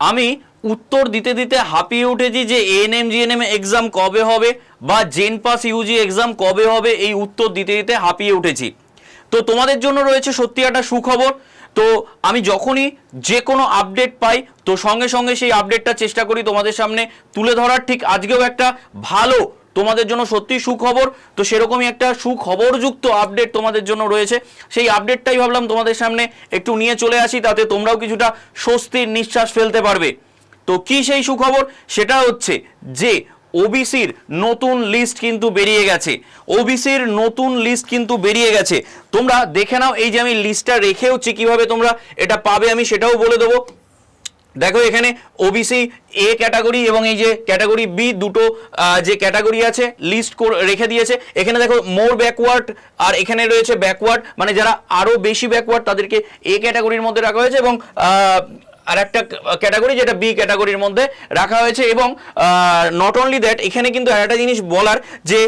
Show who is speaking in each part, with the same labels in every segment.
Speaker 1: আমি উত্তর দিতে দিতে হাঁপিয়ে উঠেছি যে এএনএম জিএনএম এক্সাম কবে হবে বা জেন পাস ইউজি এক্সাম কবে হবে, এই উত্তর দিতে দিতে হাঁপিয়ে উঠেছি। তো তোমাদের জন্য রয়েছে সত্যি একটা সুখবর। তো আমি যখনই যে কোনো আপডেট পাই, তো সঙ্গে সঙ্গে সেই আপডেটটা চেষ্টা করি তোমাদের সামনে তুলে ধরার। ঠিক আজকেও একটা ভালো তোমাদের জন্য সত্যি সুখবর। তো সেরকমই একটা সুখবরযুক্ত আপডেট তোমাদের জন্য রয়েছে। সেই আপডেটটাই ভাবলাম তোমাদের সামনে একটু নিয়ে চলে আসি, তাতে তোমরাও কিছুটা স্বস্তির নিঃশ্বাস ফেলতে পারবে। তো কি সেই সুখবর? সেটা হচ্ছে যে ওবিসির নতুন লিস্ট কিন্তু বেরিয়ে গেছে। ওবিসির নতুন লিস্ট কিন্তু বেরিয়ে গেছে। তোমরা দেখে নাও, এই যে আমি লিস্টটা রেখেওছি, কীভাবে তোমরা এটা পাবে আমি সেটাও বলে দেবো। দেখো এখানে ওবিসি এ ক্যাটাগরি এবং এই যে ক্যাটাগরি বি দুটো যে ক্যাটাগরি আছে লিস্ট রেখে দিয়েছে। এখানে দেখো মোর ব্যাকওয়ার্ড আর এখানে রয়েছে ব্যাকওয়ার্ড মানে যারা আরও বেশি ব্যাকওয়ার্ড তাদেরকে এ ক্যাটাগরির মধ্যে রাখা হয়েছে এবং আর একটা ক্যাটাগরি যেটা বি ক্যাটাগরির মধ্যে রাখা হয়েছে এবং নট অনলি দ্যাট এখানে কিন্তু একটা জিনিস বলার যে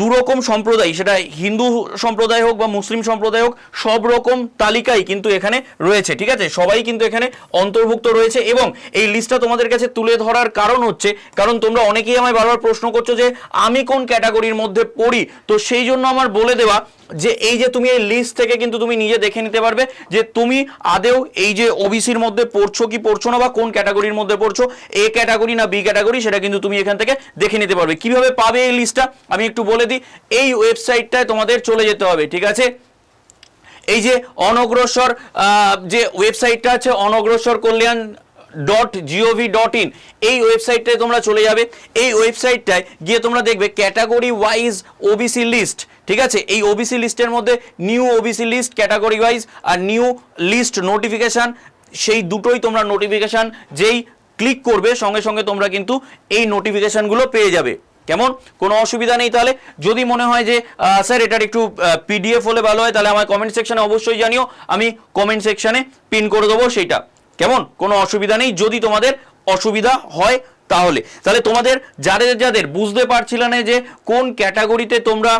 Speaker 1: দুরকম সম্প্রদায়, সেটা হিন্দু সম্প্রদায় হোক বা মুসলিম সম্প্রদায় হোক, সব রকম তালিকাই কিন্তু এখানে রয়েছে, ঠিক আছে? সবাই কিন্তু এখানে অন্তর্ভুক্ত রয়েছে এবং এই লিস্টটা তোমাদের কাছে তুলে ধরার কারণ হচ্ছে, কারণ তোমরা অনেকেই আমায় বারবার প্রশ্ন করছ যে আমি কোন ক্যাটাগরির মধ্যে পড়ি? তো সেই জন্য আমার বলে দেওয়া যে এই যে তুমি এই লিস্ট থেকে কিন্তু তুমি নিজে দেখে নিতে পারবে যে তুমি আদেও এই যে ওবিসির মধ্যে পড়ছো কি পড়ছো না বা কোন ক্যাটাগরির মধ্যে পড়ছো এ ক্যাটাগরি না বি ক্যাটাগরি সেটা কিন্তু তুমি এখান থেকে দেখে নিতে পারবে। কীভাবে পাবে এই লিস্টটা আমি একটু বলে দিই, এই ওয়েবসাইটটায় তোমাদের চলে যেতে হবে, ঠিক আছে? এই যে অনগ্রসর যে ওয়েবসাইটটা আছে অনগ্রসর কল্যাণ ডট জিওভি ডট ইন এই ওয়েবসাইটটায় তোমরা চলে যাবে। এই ওয়েবসাইটটায় গিয়ে তোমরা দেখবে ক্যাটাগরি ওয়াইজ ওবিসি লিস্ট ঠিক আছে? এই ওবিসি লিস্টের মধ্যে new OBC list category wise আর নিউ লিস্ট নোটিফিকেশান সেই দুটোই তোমরা নোটিফিকেশান যেই ক্লিক করবে, সঙ্গে সঙ্গে তোমরা কিন্তু এই নোটিফিকেশানগুলো পেয়ে যাবে। কেমন? কোনো অসুবিধা নেই তাহলে। যদি মনে হয় যে স্যার, এটার একটু পিডিএফ হলে ভালো হয়, তাহলে আমার কমেন্ট সেকশনে অবশ্যই জানিও। আমি কমেন্ট সেকশনে পিন করে দেবো সেইটা। কেমন? কোনো অসুবিধা নেই, যদি তোমাদের অসুবিধা হয় তাহলে। তাহলে তোমাদের যাদের যাদের বুঝতে পারছিলে না যে কোন ক্যাটাগরিতে তোমরা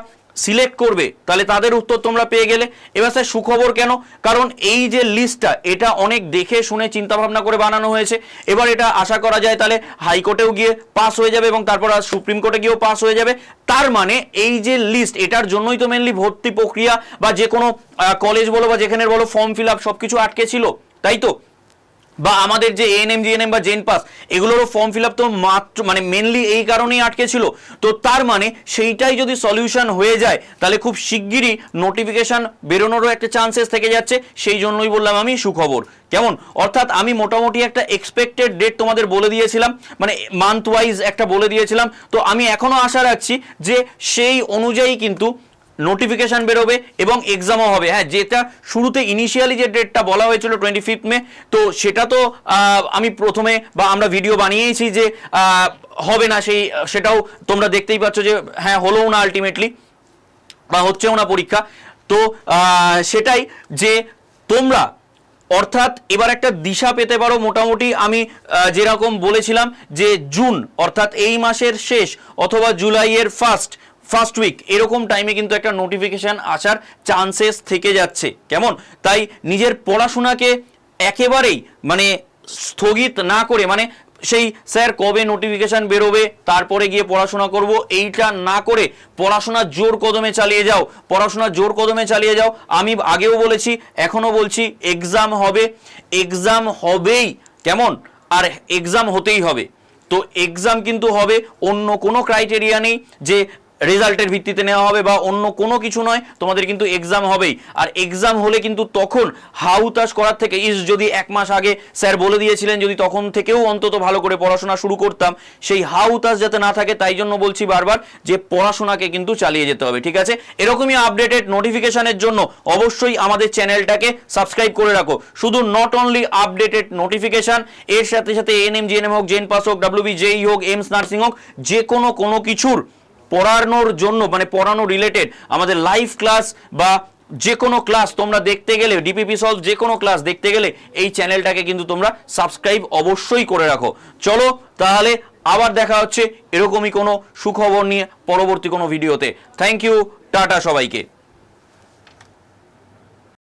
Speaker 1: সিলেক্ট করবে, তাহলে তাদের উত্তর তোমরা পেয়ে গেলে। এবার স্যার, সুখবর কেন? কারণ এই যে লিস্টটা, এটা অনেক দেখে শুনে চিন্তা ভাবনা করে বানানো হয়েছে। এবার এটা আশা করা যায় তাহলে হাইকোর্টেও গিয়ে পাস হয়ে যাবে এবং তারপর আর সুপ্রিম কোর্টে গিয়েও পাস হয়ে যাবে। তার মানে এই যে লিস্ট, এটার জন্যই তো মেনলি ভর্তি প্রক্রিয়া বা যে কোনো কলেজ বলো বা যেখানে বলো ফর্ম ফিল আপ সব কিছু আটকে ছিল। তাই তো? বা আমাদের যে এএনএম জিএনএম বা জেন পাস এগুলোরও ফর্ম ফিল তো মাত্র মানে মেনলি এই কারণেই আটকে ছিল। তো তার মানে সেইটাই যদি সলিউশন হয়ে যায়, তাহলে খুব শিগগিরই নোটিফিকেশন বেরোনোরও একটা চান্সেস থেকে যাচ্ছে। সেই জন্যই বললাম আমি সুখবর। কেমন? অর্থাৎ আমি মোটামুটি একটা এক্সপেক্টেড ডেট তোমাদের বলে দিয়েছিলাম মানে মান্থ ওয়াইজ একটা বলে দিয়েছিলাম। তো আমি এখনও আশা রাখছি যে সেই অনুযায়ী কিন্তু নোটিফিকেশন বেরোবে এবং এক্সামও হবে। হ্যাঁ যেটা শুরুতে ইনিশিয়ালি যে ডেটটা বলা হয়েছিল টোয়েন্টি ফিফথ মে তো সেটা তো আমি প্রথমে বা আমরা ভিডিও বানিয়েইছি যে হবে না সেই, সেটাও তোমরা দেখতেই পাচ্ছ যে হ্যাঁ হলোও না আলটিমেটলি বা হচ্ছেও না পরীক্ষা। তো সেটাই যে তোমরা, অর্থাৎ এবার একটা দিশা পেতে পারো মোটামুটি আমি যেরকম বলেছিলাম যে জুন, অর্থাৎ এই মাসের শেষ অথবা জুলাইয়ের ফার্স্ট ফার্স্ট উইক এরকম টাইমে কিন্তু একটা নোটিফিকেশান আসার চান্সেস থেকে যাচ্ছে। কেমন? তাই নিজের পড়াশোনাকে একেবারেই মানে স্থগিত না করে মানে সেই স্যার কবে নোটিফিকেশান বেরোবে, তারপরে গিয়ে পড়াশোনা করব, এইটা না করে পড়াশোনা জোর কদমে চালিয়ে যাও, পড়াশোনা জোর কদমে চালিয়ে যাও। আমি আগেও বলেছি, এখনও বলছি এক্সাম হবে এক্সাম হবেই, কেমন? আর এক্সাম হতেই হবে। তো এক্সাম কিন্তু হবে, অন্য কোনো ক্রাইটেরিয়া নেই যে রেজাল্টের ভিত্তিতে নেওয়া হবে বা অন্য কোনো কিছু নয়, তোমাদের কিন্তু এক্সাম হবেই। আর এক্সাম হলে কিন্তু তখন হাউতাস করার থেকে ইস, যদি এক মাস আগে স্যার বলে দিয়েছিলেন, যদি তখন থেকেও অন্তত ভালো করে পড়াশোনা শুরু করতাম। সেই হাউতাস যাতে না থাকে, তাই জন্য বলছি বারবার যে পড়াশোনাকে কিন্তু চালিয়ে যেতে হবে, ঠিক আছে? এরকমই আপডেটেড নোটিফিকেশনের জন্য অবশ্যই আমাদের চ্যানেলটাকে সাবস্ক্রাইব করে রাখো। শুধু নট অনলি আপডেটেড নোটিফিকেশন এর সাথে সাথে এন এনএম জিএনএম হোক জেন পাস হোক ডাব্লিউবি জেই হোক এমস নার্সিং হোক, যে কোনো কোনো কিছুর পড়ানোর জন্য মানে পড়ানো রিলেটেড আমাদের লাইভ ক্লাস বা যে কোনো ক্লাস তোমরা দেখতে গেলে ডিপিপি সলভ যে কোনো ক্লাস দেখতে গেলে, এই চ্যানেলটাকে কিন্তু তোমরা সাবস্ক্রাইব অবশ্যই করে রাখো। চলো, তাহলে আবার দেখা হচ্ছে এরকমই কোনো সুখবর নিয়ে পরবর্তী কোনো ভিডিওতে থ্যাংক ইউ টাটা সবাইকে।